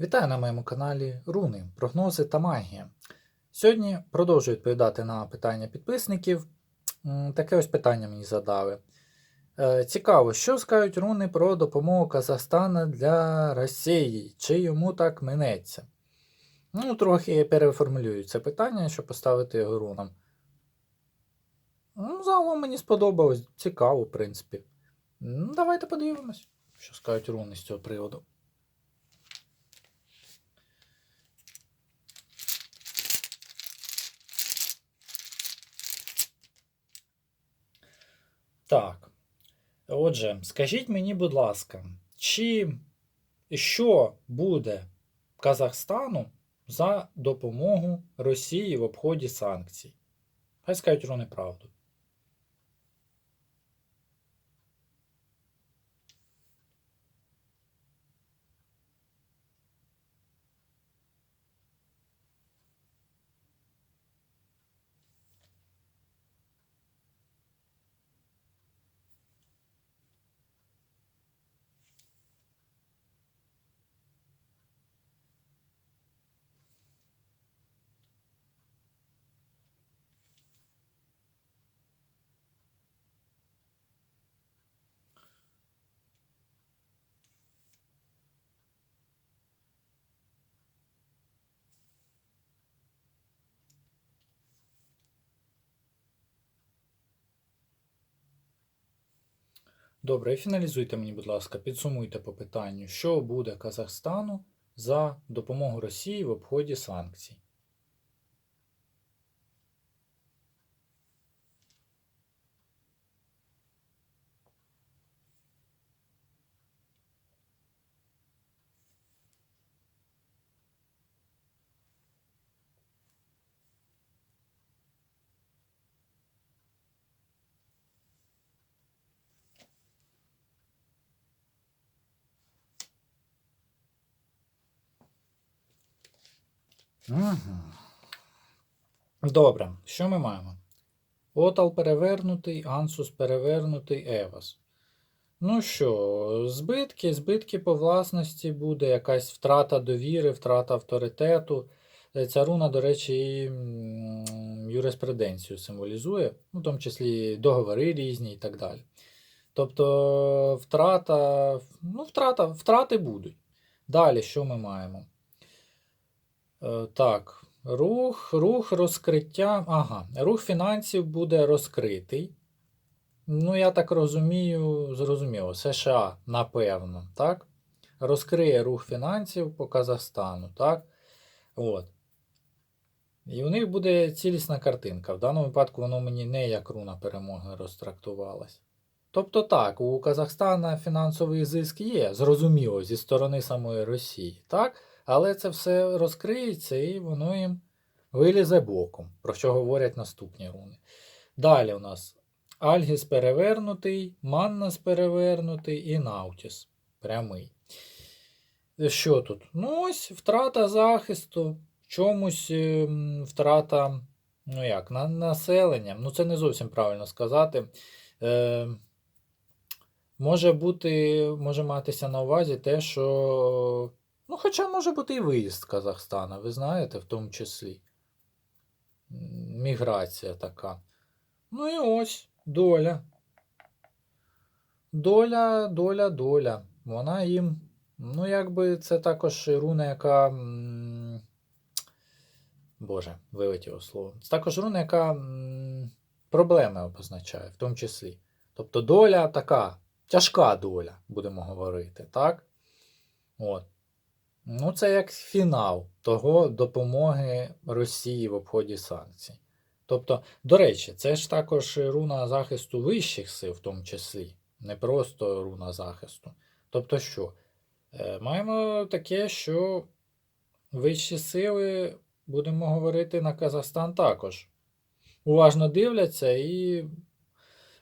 Вітаю на моєму каналі Руни, прогнози та магія. Сьогодні продовжую відповідати на питання підписників. Таке ось питання мені задали. Е, Цікаво, що скажуть руни про допомогу Казахстана для Росії? Чи йому так минеться? Ну, трохи я переформулюю це питання, щоб поставити його рунам. Ну, загалом мені сподобалось, цікаво, в принципі. Ну, Давайте подивимось, що скажуть руни з цього приводу. Так. Отже, скажіть мені, будь ласка, чи що буде Казахстану за допомогу Росії в обході санкцій? Хай скажуть вони правду. Добре, фіналізуйте мені, будь ласка, підсумуйте по питанню, що буде Казахстану за допомогу Росії в обході санкцій. Добре, що ми маємо? Отал перевернутий, Ансус перевернутий, Евас. Ну що, збитки, збитки по власності буде, якась втрата довіри, втрата авторитету. Е, Ця руна, до речі, і юриспруденцію символізує, ну, в тому числі договори різні і так далі. Тобто втрата, ну, втрата, втрати будуть. Далі, що ми маємо? Е, Так, рух, рух розкриття. Ага, рух фінансів буде розкритий. Ну, я так розумію, зрозуміло, США, напевно, так? Розкриє рух фінансів по Казахстану, так? От. І у них буде цілісна картинка. В даному випадку воно мені не як руна перемоги розтрактувалось. Тобто так, у Казахстана фінансовий зиск є, зрозуміло, зі сторони самої Росії, так? Але це все розкриється і воно їм вилізе боком, про що говорять наступні руни. Далі у нас Альгіс перевернутий, Маннас перевернутий і Наутіс прямий. Що тут? Ну, ось втрата захисту, чомусь ем, втрата, ну як, на населення. Ну, це не зовсім правильно сказати. Е, може бути, може матися на увазі те, що. Ну, хоча може бути і виїзд з Казахстана, ви знаєте, в тому числі. Міграція така. Ну і ось доля. Доля, доля, доля. Вона їм. Ну, якби це також руна, яка. Боже, вилетіло слово. Це також руна, яка проблеми обозначає, в тому числі. Тобто доля така, тяжка доля, будемо говорити, так? От. Ну, це як фінал того допомоги Росії в обході санкцій. Тобто, до речі, це ж також руна захисту вищих сил, в тому числі, не просто руна захисту. Тобто, що? Е, Маємо таке, що вищі сили, будемо говорити, на Казахстан також уважно дивляться і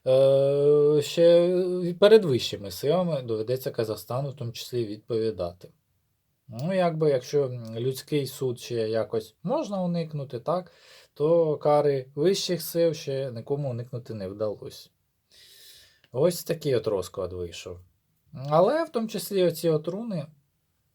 е, ще перед вищими силами доведеться Казахстану в тому числі відповідати. Ну, якби, якщо людський суд ще якось можна уникнути, так, то кари вищих сил ще нікому уникнути не вдалося. Ось такий от розклад вийшов. Але в тому числі оці от руни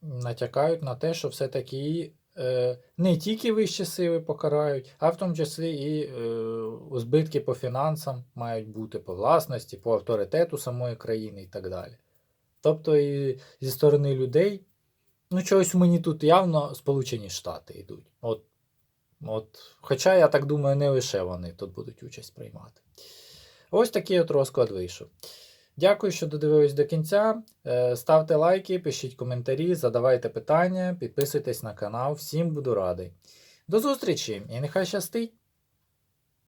натякають на те, що все-таки е, не тільки вищі сили покарають, а в тому числі і е, збитки по фінансам мають бути по власності, по авторитету самої країни і так далі. Тобто, і зі сторони людей, ну, чогось мені тут явно Сполучені Штати йдуть. От, от, хоча, я так думаю, не лише вони тут будуть участь приймати. Ось такий от розклад вийшов. Дякую, що додивились до кінця. Е, Ставте лайки, пишіть коментарі, задавайте питання, підписуйтесь на канал. Всім буду радий. До зустрічі і нехай щастить!